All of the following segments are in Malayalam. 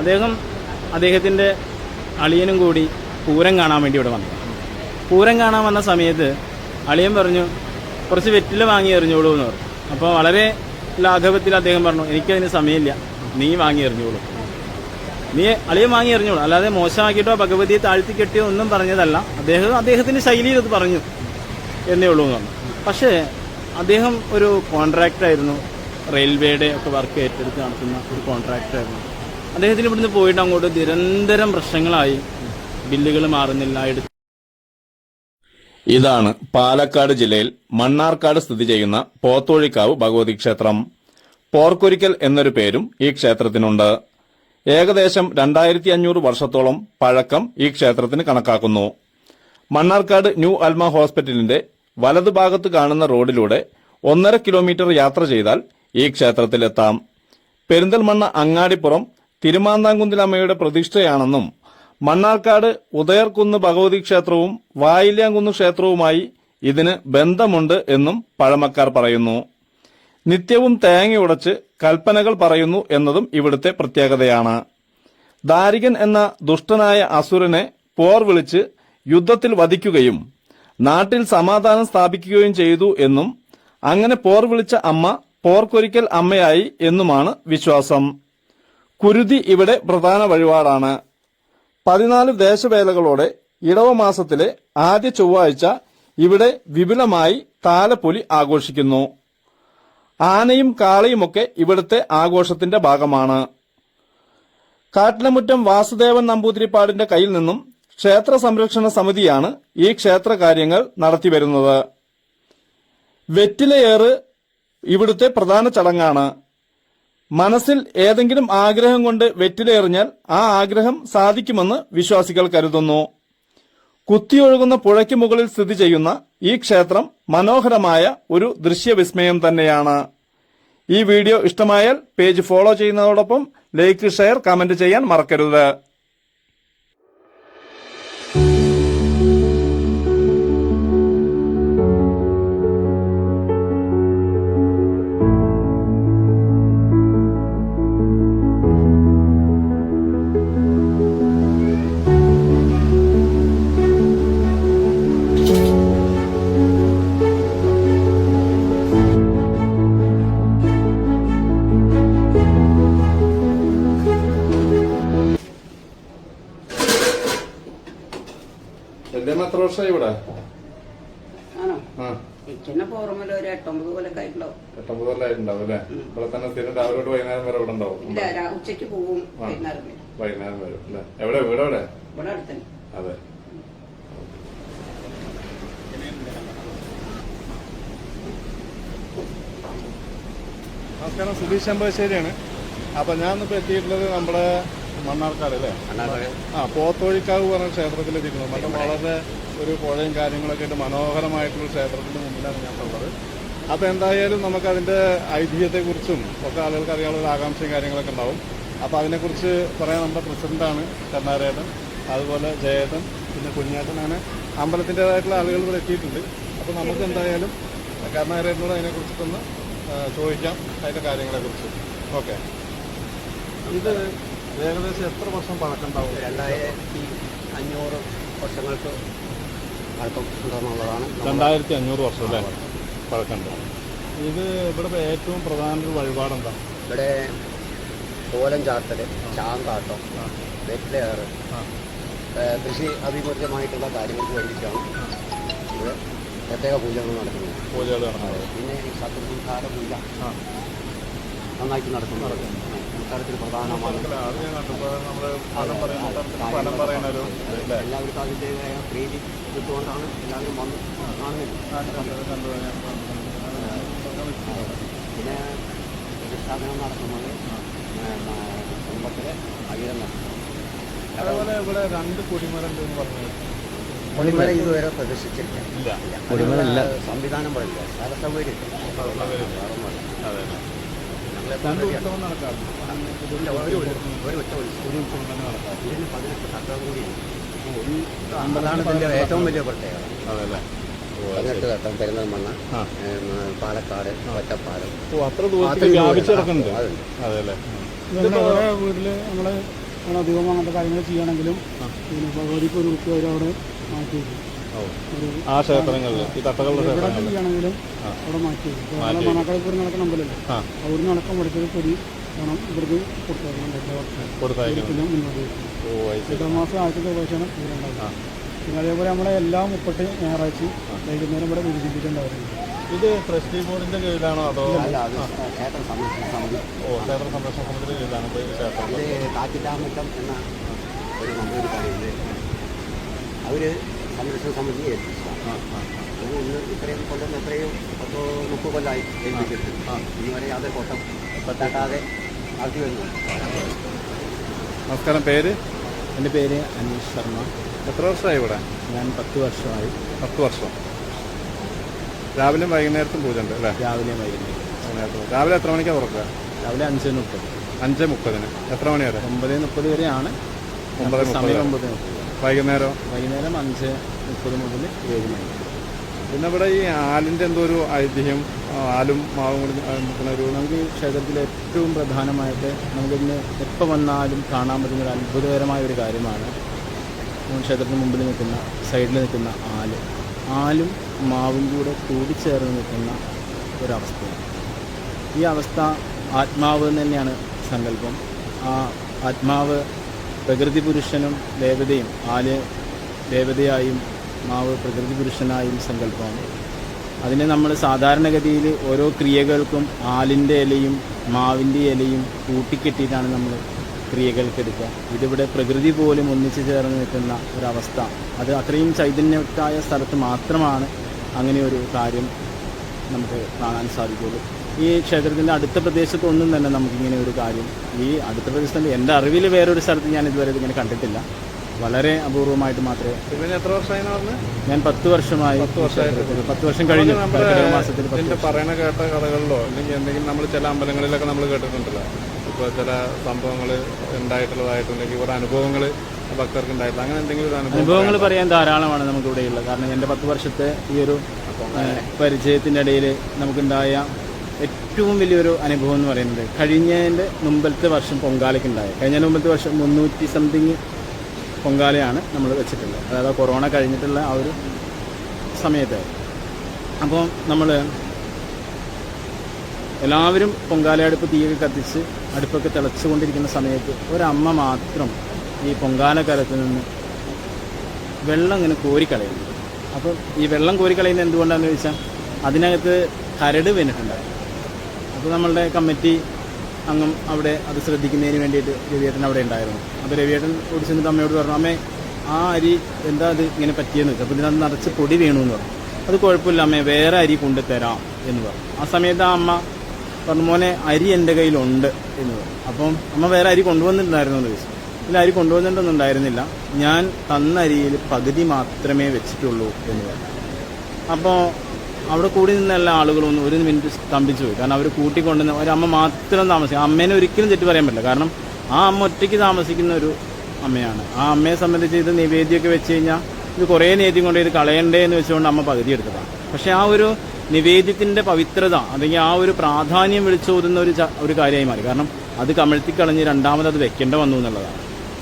അദ്ദേഹം അദ്ദേഹത്തിന്റെ അളിയനും കൂടി പൂരം കാണാൻ വേണ്ടി ഇവിടെ വന്നു. പൂരം കാണാൻ വന്ന സമയത്ത് അളിയൻ പറഞ്ഞു കുറച്ച് വെറ്റില വാങ്ങി എറിഞ്ഞോളൂ എന്ന് പറഞ്ഞു. അപ്പോൾ വളരെ ലാഘവത്തിൽ അദ്ദേഹം പറഞ്ഞു എനിക്കതിന് സമയമില്ല നീ വാങ്ങി എറിഞ്ഞോളൂ. നീ അളിയൻ വാങ്ങി എറിഞ്ഞോളൂ. അല്ലാതെ മോശമാക്കിയിട്ടോ ഭഗവതിയെ താഴ്ത്തി കെട്ടിയോ ഒന്നും പറഞ്ഞതല്ല. അദ്ദേഹം അദ്ദേഹത്തിന്റെ ശൈലിയിൽ അത് പറഞ്ഞു എന്നേ ഉള്ളൂ എന്ന് പറഞ്ഞു. പക്ഷേ അദ്ദേഹം ഒരു കോൺട്രാക്ടറായിരുന്നു റെയിൽവേയുടെ ഒക്കെ വർക്ക് ഏറ്റെടുത്ത് നടത്തുന്ന ഒരു കോൺട്രാക്ടർ ആയിരുന്നു. അദ്ദേഹത്തിന് ഇവിടുന്ന് പോയിട്ട് അങ്ങോട്ട് നിരന്തരം പ്രശ്നങ്ങളായി. ബില്ലുകൾ മാറുന്നില്ല ഇതാണ് പാലക്കാട് ജില്ലയിൽ മണ്ണാർക്കാട് സ്ഥിതി ചെയ്യുന്ന പോത്തോഴിക്കാവ് ഭഗവതി ക്ഷേത്രം. പോർക്കൊരിക്കൽ എന്നൊരു പേരും ഈ ക്ഷേത്രത്തിനുണ്ട്. ഏകദേശം രണ്ടായിരത്തി അഞ്ഞൂറ് വർഷത്തോളം പഴക്കം ഈ ക്ഷേത്രത്തിന് കണക്കാക്കുന്നു. മണ്ണാർക്കാട് ന്യൂ അൽമ ഹോസ്പിറ്റലിന്റെ വലതുഭാഗത്ത് കാണുന്ന റോഡിലൂടെ ഒന്നര കിലോമീറ്റർ യാത്ര ചെയ്താൽ ഈ ക്ഷേത്രത്തിലെത്താം. പെരിന്തൽമണ്ണ അങ്ങാടിപ്പുറം തിരുമാന്താംകുന്നിലമ്മയുടെ പ്രതിഷ്ഠയാണെന്നും മണ്ണാർക്കാട് ഉദയർകുന്ന് ഭഗവതി ക്ഷേത്രവും വായില്യാംകുന്ന് ക്ഷേത്രവുമായി ഇതിന് ബന്ധമുണ്ട് എന്നും പഴമക്കാർ പറയുന്നു. നിത്യവും തേങ്ങ ഉടച്ച് കൽപ്പനകൾ പറയുന്നു എന്നതും ഇവിടുത്തെ പ്രത്യേകതയാണ്. ദാരികൻ എന്ന ദുഷ്ടനായ അസുരനെ പോർ വിളിച്ച് യുദ്ധത്തിൽ വധിക്കുകയും നാട്ടിൽ സമാധാനം സ്ഥാപിക്കുകയും ചെയ്തു എന്നും അങ്ങനെ പോർ വിളിച്ച അമ്മ പോർക്കൊരിക്കൽ അമ്മയായി എന്നുമാണ് വിശ്വാസം. കുരുതി ഇവിടെ പ്രധാന വഴിപാടാണ്. പതിനാല് ദേശവേലകളോടെ ഇടവമാസത്തിലെ ആദ്യ ചൊവ്വാഴ്ച ഇവിടെ വിപുലമായി താലപ്പൊലി ആഘോഷിക്കുന്നു. ആനയും കാളയുമൊക്കെ ഇവിടുത്തെ ആഘോഷത്തിന്റെ ഭാഗമാണ്. കാട്ടിലമുറ്റം വാസുദേവൻ നമ്പൂതിരിപ്പാടിന്റെ കയ്യിൽ നിന്നും ക്ഷേത്ര സംരക്ഷണ സമിതിയാണ് ഈ ക്ഷേത്ര കാര്യങ്ങൾ നടത്തിവരുന്നത്. വെറ്റിലയേറ് ഇവിടുത്തെ പ്രധാന ചടങ്ങാണ്. മനസ്സിൽ ഏതെങ്കിലും ആഗ്രഹം കൊണ്ട് വെറ്റിലെറിഞ്ഞാൽ ആ ആഗ്രഹം സാധിക്കുമെന്ന് വിശ്വാസികൾ കരുതുന്നു. കുത്തിയൊഴുകുന്ന പുഴയ്ക്ക് മുകളിൽ സ്ഥിതി ചെയ്യുന്ന ഈ ക്ഷേത്രം മനോഹരമായ ഒരു ദൃശ്യവിസ്മയം തന്നെയാണ്. ഈ വീഡിയോ ഇഷ്ടമായാൽ പേജ് ഫോളോ ചെയ്യുന്നതോടൊപ്പം ലൈക്ക് ഷെയർ കമന്റ് ചെയ്യാൻ മറക്കരുത്. എത്ര വർഷമായി ഇവിടെ? ആ. ഒരു എട്ടൊമ്പത് കൊല്ലൊക്കെ ആയിട്ടുണ്ടാവും. എട്ടൊമ്പത് കൊല്ലമായിട്ടുണ്ടാവും അല്ലേ? ഇവിടെ തന്നെ സ്ഥിരം രാവിലെ തൊട്ട് വൈകുന്നേരം വരെ ഇവിടെ ഉണ്ടാവും. ഇല്ല രാ- ഉച്ചയ്ക്ക് പോവും. വൈകുന്നേരം വരും. വൈകുന്നേരം വരും അല്ലേ? എവിടെ വീട് എവിടെ ഇവിടെ അടുത്തന്നെ. അതെ. നമസ്കാരം സുധീഷ് അമ്പശ്ശേരിയാണ് അപ്പൊ ഞാൻ ഇന്നിപ്പോ എത്തിയിട്ടുള്ളത് നമ്മുടെ മണ്ണാർക്കാട്. അല്ലേ ആ പോത്തോഴിക്കാവ് പറഞ്ഞ ക്ഷേത്രത്തിൽ എത്തിയിട്ടുള്ളത് മറ്റേ വളരെ ഒരു പുഴയും കാര്യങ്ങളൊക്കെ ആയിട്ട് മനോഹരമായിട്ടുള്ള ക്ഷേത്രത്തിന്റെ മുമ്പിലാണ് ഞാൻ ഉള്ളത് അപ്പൊ എന്തായാലും നമുക്ക് അതിന്റെ ഐതിഹ്യത്തെക്കുറിച്ചും ഒക്കെ ആളുകൾക്ക് അറിയാനുള്ള ഒരു ആകാംക്ഷയും കാര്യങ്ങളൊക്കെ ഉണ്ടാവും. അപ്പൊ അതിനെക്കുറിച്ച് പറയാൻ നമ്മുടെ പ്രസിഡന്റാണ് കർണാരേട്ടൻ അതുപോലെ ജയേട്ടൻ പിന്നെ കുഞ്ഞേട്ടൻ അങ്ങനെ അമ്പലത്തിന്റെതായിട്ടുള്ള ആളുകൾ ഇവിടെ എത്തിയിട്ടുണ്ട്. അപ്പൊ നമുക്ക് എന്തായാലും കർണാരേട്ടനോട് അതിനെക്കുറിച്ചിട്ടൊന്ന് ചോദിക്കാം അതിന്റെ കാര്യങ്ങളെക്കുറിച്ച്. ഓക്കെ. ഇത് ഏകദേശം എത്ര വർഷം പഴക്കമുണ്ടാവും? രണ്ടായിരത്തി അഞ്ഞൂറ് വർഷങ്ങൾക്ക് പഴക്കം ഉണ്ടെന്നുള്ളതാണ് നമ്മുടെ രണ്ടായിരത്തി അഞ്ഞൂറ് വർഷം അല്ലേ? പഴക്കമുണ്ട് ഇത് ഇവിടെ ഏറ്റവും പ്രധാന ഒരു വഴിപാടെന്താ ഇവിടെ കോലം ചാത്തൽ ചാന്താട്ടം വെറ്റിലേറ്. കൃഷി അഭിമുഖ്യമായിട്ടുള്ള കാര്യങ്ങൾക്ക് വേണ്ടിയിട്ടാണ് ഇവിടെ പ്രത്യേക പൂജകൾ നടക്കുന്നത് പൂജകൾ നടക്കുന്നത് പിന്നെ ഈ ശത്രുസംഹാര പൂജ. നന്നായിട്ട് നടക്കുന്നത് സംസ്കാരത്തിൽ പ്രധാനമാണ്. എല്ലാവർക്കും അതിന്റെതായ പ്രീതി കിട്ടുകൊണ്ടാണ് എല്ലാവരും വന്ന് കാണുന്നത്. പിന്നെ പ്രതിഷ്ഠാപനം നടത്തുന്നത് കുടുംബത്തിലെ അയ്യന്നം അതേപോലെ ഇവിടെ രണ്ട് കൊടിമരം ഉണ്ടെന്ന് പറഞ്ഞു. പൊളിമല ഇതുവരെ പ്രദർശിച്ചിട്ടില്ല സംവിധാനം പറയില്ല സ്ഥല സൗകര്യം അതെ. രണ്ട് ഉത്സവം നടക്കാറുണ്ട്. ഇതിന് പതിനെട്ട് കൂടി അതാണ് ഇതിന്റെ ഏറ്റവും വലിയ പ്രത്യേകത. അതെ അല്ലേ പതിനെട്ട് തട്ടം പെരുന്തൽമണ്ണ പാലക്കാട് ഒറ്റപ്പാലം. അത്ര ദൂരത്തിൽ വീട്ടിൽ നമ്മൾ അധികം അങ്ങനത്തെ കാര്യങ്ങൾ ചെയ്യണമെങ്കിലും പിന്നെ ഭഗവതിക്ക് ഒരു കുട്ടി അവരവിടെ മാറ്റി ആ ക്ഷേത്രങ്ങളിൽ ഈ തട്ടകളുടെ ക്ഷേത്രങ്ങളിൽ. അവിടെ മാറ്റി മണക്കാളിപ്പൂർ നടക്കുന്ന അമ്പലമല്ലേ? ആ. അവിടുന്ന് അടക്കം കൊടുത്തത് പൊടി വേണം ഇവർക്ക് കൊടുത്തയക്കണം. പിന്നെ മുന്നോട്ട് വെക്കും ഓ അത് ശരി. മാസം ആദ്യത്തെ ദിവസമാണ് പിന്നെ അതേപോലെ നമ്മളെ എല്ലാ മുപ്പത്തി ഞായറാഴ്ച വൈകുന്നേരം ഇവിടെ വിഭജിച്ചിട്ടുണ്ടായിരുന്നു ഇത് ട്രസ്റ്റി ബോർഡിന്റെ കീഴിലാണോ അതോ? ക്ഷേത്ര സംരക്ഷണ സമിതി. ഓ ക്ഷേത്ര സംരക്ഷണ സമിതിയുടെ കീഴിലാണ് ക്ഷേത്രം. എന്ന ഒരു നമ്പൂരിക്കാരുണ്ട് അവർ സംരക്ഷണ സമിതി ആ അങ്ങനെ ഇന്ന് ഇത്രയും കൊല്ലം എത്രയും പത്തോ മുപ്പത് കൊല്ലമായി ഏൽപ്പിച്ചിട്ട് ഇന്ന് വരെ യാതൊരു കോട്ടം തട്ടാതെ നടത്തി വരുന്നു നമസ്കാരം. പേര്? എന്റെ പേര് അനീഷ് ശർമ്മ. എത്ര വർഷമായി ഇവിടെ? ഞാൻ പത്ത് വർഷമായി. പത്ത് വർഷം. രാവിലെ വൈകുന്നേരത്തും പൂജ ഉണ്ട് അല്ലേ? രാവിലെ വൈകുന്നേരം വൈകുന്നേരത്തും. രാവിലെ എത്ര മണിക്കാണ് തുറക്കുക രാവിലെ അഞ്ച് മുപ്പത് അഞ്ച് മുപ്പതിന്. എത്ര മണി വരെ? ഒമ്പത് മുപ്പത് വരെയാണ്. ഒമ്പത് സമയം. ഒമ്പത് മുപ്പത്. വൈകുന്നേരം? വൈകുന്നേരം അഞ്ച് മുപ്പത് മുതൽ ഏഴ് മണി. പിന്നെ ഇവിടെ ഈ ആലിന്റെ എന്തോ ഒരു ഐതിഹ്യം ആലും മാവും കൂടി നിൽക്കുന്ന ഒരു നമുക്ക് ഈ ക്ഷേത്രത്തിൽ ഏറ്റവും പ്രധാനമായിട്ട് നമുക്കിന്ന് എപ്പോൾ വന്നാലും കാണാൻ പറ്റുന്ന ഒരു അത്ഭുതകരമായ ഒരു കാര്യമാണ് ക്ഷേത്രത്തിന് മുമ്പിൽ നിൽക്കുന്ന സൈഡിൽ നിൽക്കുന്ന ആൽ. ആലും മാവും കൂടെ കൂടിച്ചേർന്ന് നിൽക്കുന്ന ഒരവസ്ഥയാണ്. ഈ അവസ്ഥ ആത്മാവ് തന്നെയാണ് സങ്കല്പം. ആ ആത്മാവ് പ്രകൃതി പുരുഷനും ദേവതയും ആൽ ദേവതയായും മാവ് പ്രകൃതി പുരുഷനായും സങ്കല്പമാണ്. അതിനെ നമ്മൾ സാധാരണഗതിയിൽ ഓരോ ക്രിയകൾക്കും ആലിന്റെ ഇലയും മാവിന്റെ ഇലയും കൂട്ടിക്കെട്ടിയിട്ടാണ് നമ്മൾ ക്രിയകൾക്ക് എടുക്കുക. ഇതിവിടെ പ്രകൃതി പോലും ഒന്നിച്ചു ചേർന്ന് നിൽക്കുന്ന ഒരവസ്ഥ. അത് അത്രയും ചൈതന്യത്തായ സ്ഥലത്ത് മാത്രമാണ് അങ്ങനെ ഒരു കാര്യം നമുക്ക് കാണാൻ സാധിക്കുള്ളൂ ഈ ക്ഷേത്രത്തിന്റെ അടുത്ത പ്രദേശത്തൊന്നും തന്നെ നമുക്കിങ്ങനെ ഒരു കാര്യം ഈ അടുത്ത പ്രദേശത്തിന്റെ എന്റെ അറിവിൽ വേറൊരു സ്ഥലത്ത് ഞാൻ ഇതുവരെ ഇതിങ്ങനെ കണ്ടിട്ടില്ല. വളരെ അപൂർവമായിട്ട് മാത്രമേ പിന്നെ എത്ര വർഷമായി ഞാൻ പത്ത് വർഷമായി പത്ത് വർഷം കഴിഞ്ഞു. മാസത്തിൽ പറയണ കേട്ട കഥകളിലോ അല്ലെങ്കിൽ എന്തെങ്കിലും നമ്മൾ ചില അമ്പലങ്ങളിലൊക്കെ നമ്മൾ കേട്ടിട്ടുണ്ടല്ലോ. ഇപ്പോൾ ചില സംഭവങ്ങൾ ഉണ്ടായിട്ടുള്ളതായിട്ടുണ്ടെങ്കിൽ ഒരു അനുഭവങ്ങൾ ഭക്തർക്ക് ഉണ്ടായിട്ടില്ല. അങ്ങനെ എന്തെങ്കിലും അനുഭവങ്ങൾ പറയാൻ ധാരാളമാണ് നമുക്കിവിടെയുള്ളത് കാരണം എന്റെ പത്ത് വർഷത്തെ ഈ ഒരു പരിചയത്തിന്റെ ഇടയിൽ നമുക്കുണ്ടായ ഏറ്റവും വലിയൊരു അനുഭവം എന്ന് പറയുന്നത് കഴിഞ്ഞതിന്റെ മുമ്പത്തെ വർഷം പൊങ്കാലയ്ക്കുണ്ടായത് കഴിഞ്ഞ മുമ്പത്തെ വർഷം മുന്നൂറ്റി സംതിങ് പൊങ്കാലയാണ് നമ്മൾ വെച്ചിട്ടുള്ളത്. അതായത് കൊറോണ കഴിഞ്ഞിട്ടുള്ള ആ ഒരു സമയത്ത്. അപ്പോൾ നമ്മൾ എല്ലാവരും പൊങ്കാലയടുപ്പ് തീയൊക്കെ കത്തിച്ച് അടുപ്പൊക്കെ തിളച്ചുകൊണ്ടിരിക്കുന്ന സമയത്ത് ഒരമ്മ മാത്രം ഈ പൊങ്കാലക്കാലത്ത് നിന്ന് വെള്ളം ഇങ്ങനെ കോരിക്കളയുന്നു. അപ്പം ഈ വെള്ളം കോരിക്കളയുന്നത് എന്തുകൊണ്ടാണെന്ന് ചോദിച്ചാൽ അതിനകത്ത് കരട് വീണിട്ടുണ്ടായിരുന്നു അപ്പോൾ നമ്മളുടെ കമ്മിറ്റി അംഗം അവിടെ അത് ശ്രദ്ധിക്കുന്നതിന് വേണ്ടിയിട്ട് രവിയേട്ടൻ അവിടെ ഉണ്ടായിരുന്നു. അപ്പോൾ രവിയേട്ടൻ ഓടി ചെന്നിട്ട് അമ്മയോട് പറഞ്ഞു അമ്മേ ആ അരി എന്താ അത് ഇങ്ങനെ പറ്റിയെന്ന് വെച്ചാൽ അപ്പോൾ ഇതിനകത്ത് നിറച്ച് പൊടി വീണു എന്ന് പറഞ്ഞു. അത് കുഴപ്പമില്ല അമ്മേ വേറെ അരി കൊണ്ടുതരാം എന്ന് പറഞ്ഞു. ആ സമയത്ത് ആ അമ്മ പറഞ്ഞു മോനെ അരി എന്റെ കയ്യിലുണ്ട് എന്ന് പറഞ്ഞു. അപ്പം അമ്മ വേറെ അരി കൊണ്ടുവന്നിട്ടുണ്ടായിരുന്നു എന്ന് ചോദിച്ചു. ഇല്ല അരി കൊണ്ടുവന്നിട്ടൊന്നുണ്ടായിരുന്നില്ല ഞാൻ തന്ന അരിയിൽ പകുതി മാത്രമേ വെച്ചിട്ടുള്ളൂ എന്ന് പറഞ്ഞു. അപ്പോൾ അവിടെ കൂടി നിന്ന എല്ലാ ആളുകളൊന്നും ഒരു മിനിറ്റ് സ്തംഭിച്ചു പോയി. കാരണം അവർ കൂട്ടിക്കൊണ്ടുവന്ന ഒരമ്മ മാത്രം താമസിക്കും. അമ്മേനെ ഒരിക്കലും തെറ്റ് പറയാൻ പറ്റില്ല. കാരണം ആ അമ്മ ഒറ്റയ്ക്ക് താമസിക്കുന്ന ഒരു അമ്മയാണ്. ആ അമ്മയെ സംബന്ധിച്ച് ഇത് നിവേദ്യമൊക്കെ വെച്ച് കഴിഞ്ഞാൽ ഇത് കുറേ നേദ്യം കൊണ്ട് ഇത് കളയണ്ടേ എന്ന് വെച്ചുകൊണ്ട് അമ്മ പകുതി എടുത്തതാണ് പക്ഷേ ആ ഒരു നിവേദ്യത്തിന്റെ പവിത്രത അല്ലെങ്കിൽ ആ ഒരു പ്രാധാന്യം വിളിച്ചോതുന്ന ഒരു ഒരു കാര്യമായി മാറി. കാരണം അത് കമഴ്ത്തി കളഞ്ഞ് രണ്ടാമത് അത് വെക്കേണ്ട വന്നു എന്നുള്ളതാണ്.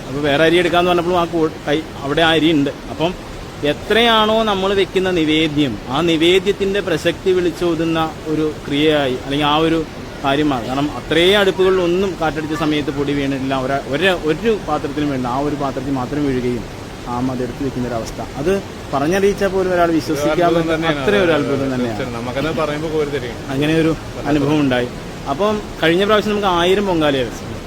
അപ്പോൾ വേറെ അരി എടുക്കാമെന്ന് പറഞ്ഞപ്പോഴും ആ കൈ അവിടെ ആ അരി ഉണ്ട്. അപ്പം എത്രയാണോ നമ്മൾ വെക്കുന്ന നിവേദ്യം ആ നിവേദ്യത്തിന്റെ പ്രസക്തി വിളിച്ചോതുന്ന ഒരു ക്രിയയായി അല്ലെങ്കിൽ ആ ഒരു കാര്യമാണ്. കാരണം അത്രയും അടുപ്പുകളിൽ ഒന്നും കാറ്റടിച്ച സമയത്ത് പൊടി വീണിട്ടില്ല. ഒര- ഒരു ഒരു പാത്രത്തിനും വേണ്ട ആ ഒരു പാത്രത്തിൽ മാത്രം വീഴുകയും ആ മതി എടുത്ത് വെക്കുന്ന ഒരു അവസ്ഥ. അത് പറഞ്ഞറിയിച്ചാൽ പോലും ഒരാൾ വിശ്വസിക്കാൻ പറ്റുന്ന. അത്രയും ഒരു അത്ഭുതം തന്നെയാണ്. അങ്ങനെ ഒരു അനുഭവം ഉണ്ടായി. അപ്പം കഴിഞ്ഞ പ്രാവശ്യം നമുക്ക് ആയിരം പൊങ്കാലയായിരുന്നു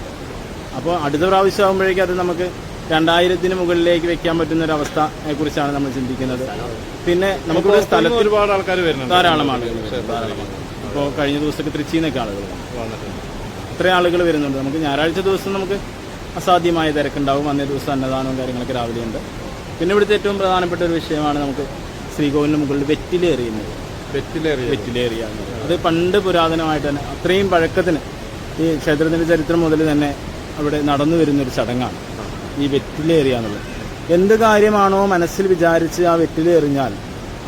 അപ്പോൾ അടുത്ത പ്രാവശ്യം ആകുമ്പോഴേക്കും അത് നമുക്ക് രണ്ടായിരത്തിന് മുകളിലേക്ക് വെക്കാൻ പറ്റുന്ന ഒരു അവസ്ഥയെ കുറിച്ചാണ് നമ്മൾ ചിന്തിക്കുന്നത്. പിന്നെ നമുക്ക് സ്ഥലത്ത് ഒരുപാട് ആൾക്കാർ വരുന്നുണ്ട്. ധാരാളം ആളുകൾ ക്ഷേത്രത്തിൽ ധാരാളം ഇപ്പോൾ കഴിഞ്ഞ ദിവസമൊക്കെ തൃച്ചിയിൽ ആളുകൾ വന്നു. വന്നിട്ടുണ്ട്. ഇത്രയും ആളുകൾ വരുന്നുണ്ട്. നമുക്ക് ഞായറാഴ്ച ദിവസം നമുക്ക് അസാധ്യമായ തിരക്കുണ്ടാവും. അന്നേ ദിവസം അന്നദാനവും കാര്യങ്ങളൊക്കെ രാവിലെ ഉണ്ട് പിന്നെ ഇവിടുത്തെ ഏറ്റവും പ്രധാനപ്പെട്ട ഒരു വിഷയമാണ് നമുക്ക് ശ്രീകോവിലിന് മുകളിൽ വെറ്റിലേറിയുന്നത്. വെറ്റിലേറിയ. വെറ്റിലേറിയ. എന്നത്. അത് പണ്ട് പുരാതനമായിട്ട് തന്നെ അത്രയും പഴക്കത്തിന് ഈ ക്ഷേത്രത്തിന്റെ ചരിത്രം മുതൽ തന്നെ അവിടെ നടന്നു വരുന്നൊരു ചടങ്ങാണ്. ഈ വെറ്റിലേറിയ എന്നുള്ളത് എന്ത് കാര്യമാണോ മനസ്സിൽ വിചാരിച്ച് ആ വെറ്റിലെറിഞ്ഞാൽ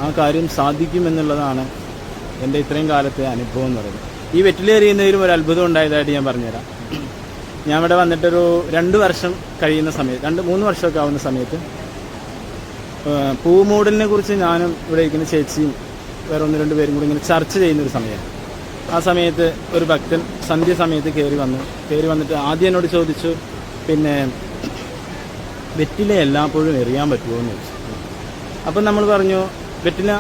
ആ കാര്യം സാധിക്കുമെന്നുള്ളതാണ് എന്റെ ഇത്രയും കാലത്തെ അനുഭവം എന്ന് പറയുന്നത്. ഈ വെറ്റിലേറിയുന്നതിലും ഒരു അത്ഭുതം ഉണ്ടായതായിട്ട് ഞാൻ പറഞ്ഞുതരാം. ഞാൻ ഇവിടെ വന്നിട്ടൊരു രണ്ട് വർഷം കഴിയുന്ന സമയത്ത് രണ്ട് മൂന്ന് വർഷമൊക്കെ ആവുന്ന സമയത്ത് പൂമൂടലിനെ കുറിച്ച് ഞാനും ഇവിടെ ഇരിക്കുന്ന ചേച്ചിയും വേറെ ഒന്ന് രണ്ട് പേരും കൂടി ഇങ്ങനെ ചർച്ച ചെയ്യുന്ന ഒരു സമയമാണ്. ആ സമയത്ത് ഒരു ഭക്തൻ സന്ധ്യ സമയത്ത് കയറി വന്നു. കയറി വന്നിട്ട് ആദ്യം എന്നോട് ചോദിച്ചു പിന്നെ വെറ്റില എല്ലാപ്പോഴും എറിയാൻ പറ്റുമോ എന്ന് ചോദിച്ചു. അപ്പം നമ്മൾ പറഞ്ഞു വെറ്റില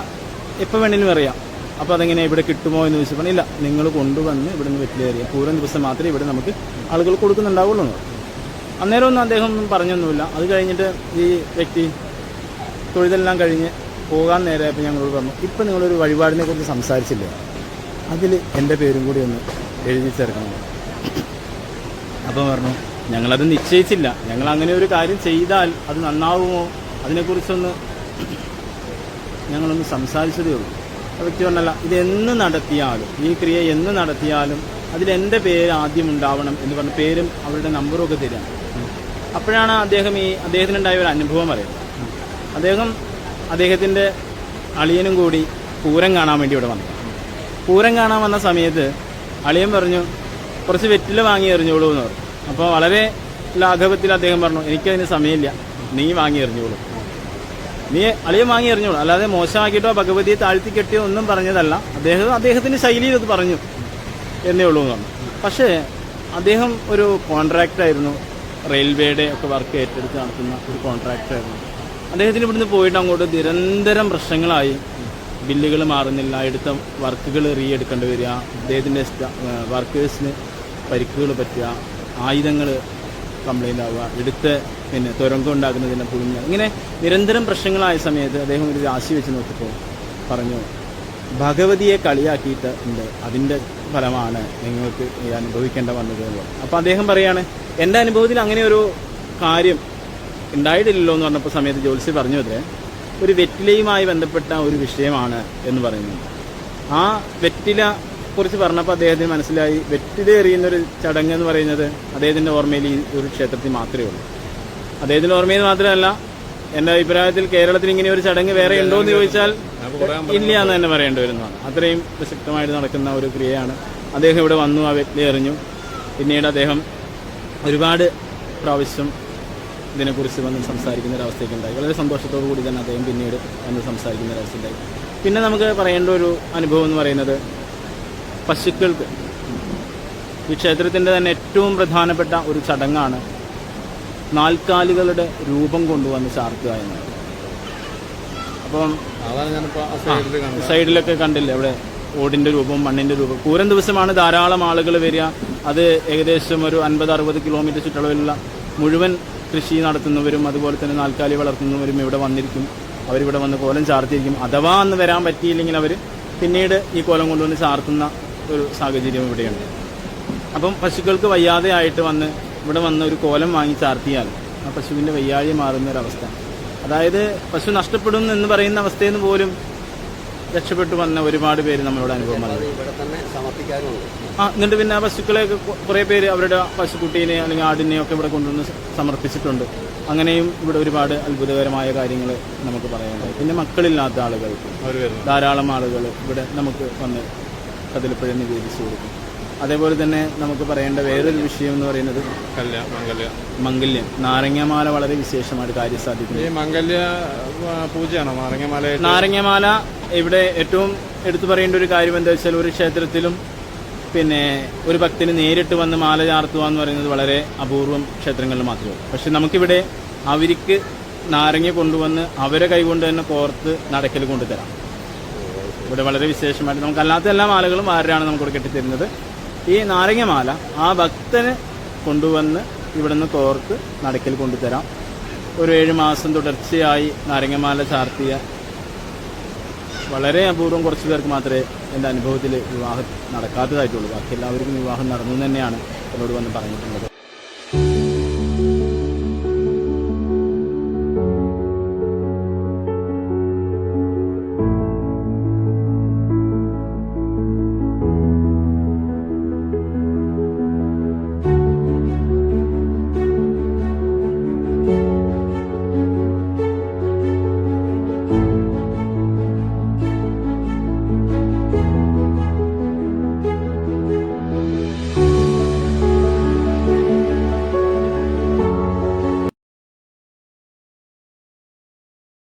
എപ്പോൾ വേണേലും എറിയാം. അപ്പോൾ അതെങ്ങനെ ഇവിടെ കിട്ടുമോ എന്ന് ചോദിച്ചപ്പോൾ ഇല്ല നിങ്ങൾ കൊണ്ടുവന്ന് ഇവിടെ നിന്ന് വെറ്റില എറിയാം. പൂരം ദിവസം മാത്രമേ ഇവിടെ നമുക്ക് ആളുകൾ കൊടുക്കുന്നുണ്ടാവുള്ളൂ അന്നേരമൊന്നും അദ്ദേഹം ഒന്നും പറഞ്ഞൊന്നുമില്ല. അത് കഴിഞ്ഞിട്ട് ഈ വ്യക്തി തൊഴിലെല്ലാം കഴിഞ്ഞ് പോകാൻ നേരെ നേരമായപ്പോൾ ഞങ്ങളോട് പറഞ്ഞു ഇപ്പം നിങ്ങളൊരു വഴിപാടിനെ കുറിച്ച് സംസാരിച്ചില്ലേ? അതിൽ എന്റെ പേരും കൂടി ഒന്ന് എഴുതി ചേർക്കണം. അപ്പം പറഞ്ഞു ഞങ്ങളത് നിശ്ചയിച്ചില്ല. ഞങ്ങൾ അങ്ങനെ ഒരു കാര്യം ചെയ്താൽ അത് നന്നാവുമോ? അതിനെക്കുറിച്ചൊന്ന് ഞങ്ങളൊന്ന് സംസാരിച്ചതേ ഉള്ളൂ. വ്യക്തി പറഞ്ഞല്ല ഇത് എന്ന് നടത്തിയാലും ഈ ക്രിയ എന്ന് നടത്തിയാലും അതിലെന്റെ പേര് ആദ്യം ഉണ്ടാവണം എന്ന് പറഞ്ഞ പേരും അവരുടെ നമ്പറും ഒക്കെ തരികയാണ്. അപ്പോഴാണ് അദ്ദേഹം ഈ അദ്ദേഹത്തിനുണ്ടായ ഒരു അനുഭവം അറിയുന്നത്. അദ്ദേഹം അദ്ദേഹത്തിന്റെ അളിയനും കൂടി പൂരം കാണാൻ വേണ്ടി ഇവിടെ വന്നു. പൂരം കാണാൻ വന്ന സമയത്ത് അളിയൻ പറഞ്ഞു കുറച്ച് വെറ്റില വാങ്ങി എറിഞ്ഞോളൂ എന്ന് പറഞ്ഞു. അപ്പോൾ വളരെ ലാഘവത്തിൽ അദ്ദേഹം പറഞ്ഞു എനിക്കതിന് സമയമില്ല. നീ വാങ്ങി എറിഞ്ഞോളൂ. നീ അളിയൻ വാങ്ങി എറിഞ്ഞോളൂ. അല്ലാതെ മോശമാക്കിയിട്ടോ ഭഗവതിയെ താഴ്ത്തി കെട്ടിയോ ഒന്നും പറഞ്ഞതല്ല. അദ്ദേഹം അദ്ദേഹത്തിന്റെ ശൈലിയിൽ അത് പറഞ്ഞു എന്നേ ഉള്ളൂ എന്ന് പറഞ്ഞു. പക്ഷേ അദ്ദേഹം ഒരു കോൺട്രാക്റ്റായിരുന്നു റെയിൽവേയുടെ ഒക്കെ വർക്ക് ഏറ്റെടുത്ത് നടത്തുന്ന ഒരു കോൺട്രാക്ടറായിരുന്നു അദ്ദേഹത്തിന് ഇവിടുന്ന് പോയിട്ട് അങ്ങോട്ട് നിരന്തരം പ്രശ്നങ്ങളായി. ബില്ലുകൾ മാറുന്നില്ല. എടുത്ത വർക്കുകൾ റീ എടുക്കേണ്ടി വരിക അദ്ദേഹത്തിന്റെ വർക്കേഴ്സിന് പരിക്കുകൾ പറ്റുക. ആയുധങ്ങൾ കംപ്ലൈന്റ് ആവുക എടുത്ത് പിന്നെ തുരങ്കം ഉണ്ടാക്കുന്നതിനെ പുഴുങ്ങുക. ഇങ്ങനെ നിരന്തരം പ്രശ്നങ്ങളായ സമയത്ത് അദ്ദേഹം ഒരു രാശി വെച്ച് നോക്കിയപ്പോൾ പറഞ്ഞു ഭഗവതിയെ കളിയാക്കിയിട്ട് ഉണ്ട്. അതിന്റെ ഫലമാണ് നിങ്ങൾക്ക് അനുഭവിക്കേണ്ട വന്നത് അപ്പോൾ അദ്ദേഹം പറയാണ് എന്റെ അനുഭവത്തിൽ അങ്ങനെ ഒരു കാര്യം ഉണ്ടായിട്ടില്ലല്ലോ എന്ന് പറഞ്ഞപ്പോൾ സമയത്ത് ജോത്സ്യ പറഞ്ഞു വരെ ഒരു വെറ്റിലയുമായി ബന്ധപ്പെട്ട ഒരു വിഷയമാണ് എന്ന് പറയുന്നു. ആ വെറ്റില കുറിച്ച് പറഞ്ഞപ്പോൾ അദ്ദേഹത്തിന് മനസ്സിലായി. വെറ്റില എറിയുന്ന ഒരു ചടങ്ങ് എന്ന് പറയുന്നത് അദ്ദേഹത്തിന്റെ ഓർമ്മയിൽ ഈ ഒരു ക്ഷേത്രത്തിൽ മാത്രമേ ഉള്ളൂ. അദ്ദേഹത്തിന്റെ ഓർമ്മയിൽ മാത്രമല്ല എന്റെ അഭിപ്രായത്തിൽ കേരളത്തിൽ ഇങ്ങനെ ഒരു ചടങ്ങ് വേറെ ഉണ്ടോ എന്ന് ചോദിച്ചാൽ ഇല്ല എന്ന് തന്നെ പറയേണ്ടി വരുന്നതാണ്. അത്രയും പ്രസക്തമായിട്ട് നടക്കുന്ന ഒരു ക്രിയയാണ്. അദ്ദേഹം ഇവിടെ വന്നു ആ വെറ്റില എറിഞ്ഞു. പിന്നീട് അദ്ദേഹം ഒരുപാട് പ്രാവശ്യം ഇതിനെക്കുറിച്ച് വന്ന് സംസാരിക്കുന്ന ഒരു ഉണ്ടായി. വളരെ സന്തോഷത്തോടു കൂടി തന്നെ അദ്ദേഹം പിന്നീട് വന്ന് സംസാരിക്കുന്ന ഒരു ഉണ്ടായി. പിന്നെ നമുക്ക് പറയേണ്ട ഒരു അനുഭവം എന്ന് പറയുന്നത് പശുക്കൾക്ക്. ഈ ക്ഷേത്രത്തിന്റെ തന്നെ ഏറ്റവും പ്രധാനപ്പെട്ട ഒരു ചടങ്ങാണ് നാൽക്കാലികളുടെ രൂപം കൊണ്ടുവന്ന് ചാർത്തുക എന്നത് അപ്പം സൈഡിലൊക്കെ കണ്ടില്ലേ? അവിടെ ഓടിന്റെ രൂപം മണ്ണിന്റെ രൂപം. പൂരം ദിവസമാണ് ധാരാളം ആളുകൾ വരിക. അത് ഏകദേശം ഒരു അൻപത് അറുപത് കിലോമീറ്റർ ചുറ്റളവിലുള്ള മുഴുവൻ കൃഷി നടത്തുന്നവരും അതുപോലെ തന്നെ നാൽക്കാലി വളർത്തുന്നവരും ഇവിടെ വന്നിരിക്കും. അവരിവിടെ വന്ന് കോലം ചാർത്തിയിരിക്കും. അഥവാ അന്ന് വരാൻ പറ്റിയില്ലെങ്കിൽ അവർ പിന്നീട് ഈ കോലം കൊണ്ടുവന്ന് ചാർത്തുന്ന ഒരു സാഹചര്യം ഇവിടെയുണ്ട്. അപ്പം പശുക്കൾക്ക് വയ്യാതെ ആയിട്ട് വന്ന് ഇവിടെ വന്ന് ഒരു കോലം വാങ്ങി ചാർത്തിയാൽ ആ പശുവിന്റെ വയ്യാഴി മാറുന്ന ഒരവസ്ഥ അതായത് പശു നഷ്ടപ്പെടും എന്ന് പറയുന്ന അവസ്ഥയിൽ നിന്ന് പോലും രക്ഷപ്പെട്ടു വന്ന ഒരുപാട് പേര് നമ്മളോട് അനുഭവം ആ എന്നിട്ട് പിന്നെ ആ പശുക്കളെയൊക്കെ കുറേ പേര് അവരുടെ പശുക്കുട്ടീനെ അല്ലെങ്കിൽ ആടിനെയോ ഒക്കെ ഇവിടെ കൊണ്ടുവന്ന് സമർപ്പിച്ചിട്ടുണ്ട്. അങ്ങനെയും ഇവിടെ ഒരുപാട് അത്ഭുതകരമായ കാര്യങ്ങൾ നമുക്ക് പറയാനുണ്ട്. പിന്നെ മക്കളില്ലാത്ത ആളുകൾ ധാരാളം ആളുകൾ ഇവിടെ നമുക്ക് വന്ന് കതിലപ്പുഴ നിവേദിച്ചു കൊടുക്കും. അതേപോലെ തന്നെ നമുക്ക് പറയേണ്ട വേറൊരു വിഷയം എന്ന് പറയുന്നത് കല്യ മംഗല്യ. മംഗല്യം. നാരങ്ങമാല വളരെ വിശേഷമായിട്ട് ഈ കാര്യസാധ്യത മംഗല്യ പൂജയാണോ? നാരങ്ങമാല നാരങ്ങമാല ഇവിടെ ഏറ്റവും എടുത്തു പറയേണ്ട ഒരു കാര്യം എന്താ വെച്ചാൽ ഒരു ക്ഷേത്രത്തിലും പിന്നെ ഒരു ഭക്തന് നേരിട്ട് വന്ന് മാല ചാർത്തുക എന്ന് പറയുന്നത് വളരെ അപൂർവം ക്ഷേത്രങ്ങളിൽ മാത്രമേ പക്ഷെ നമുക്കിവിടെ അവർക്ക് നാരങ്ങ കൊണ്ടുവന്ന് അവരെ കൈകൊണ്ട് തന്നെ കോർത്ത് നടക്കൽ കൊണ്ടുതരാം. ഇവിടെ വളരെ വിശേഷമായിട്ട് നമുക്ക് അല്ലാത്ത എല്ലാ മാലകളും ആരാണ് നമുക്കിവിടെ കെട്ടിത്തരുന്നത്? ഈ നാരങ്ങമാല ആ ഭക്തന് കൊണ്ടുവന്ന് ഇവിടുന്ന് കോർത്ത് നടക്കൽ കൊണ്ടുതരാം. ഒരു ഏഴ് മാസം തുടർച്ചയായി നാരങ്ങമാല ചാർത്തിയ വളരെ അപൂർവം കുറച്ച് പേർക്ക് മാത്രമേ എന്റെ അനുഭവത്തിൽ വിവാഹം നടക്കാത്തതായിട്ടുള്ളൂ. ബാക്കി എല്ലാവർക്കും വിവാഹം നടന്നു തന്നെയാണ് എന്നോട് വന്ന് പറഞ്ഞിട്ടുള്ളത്.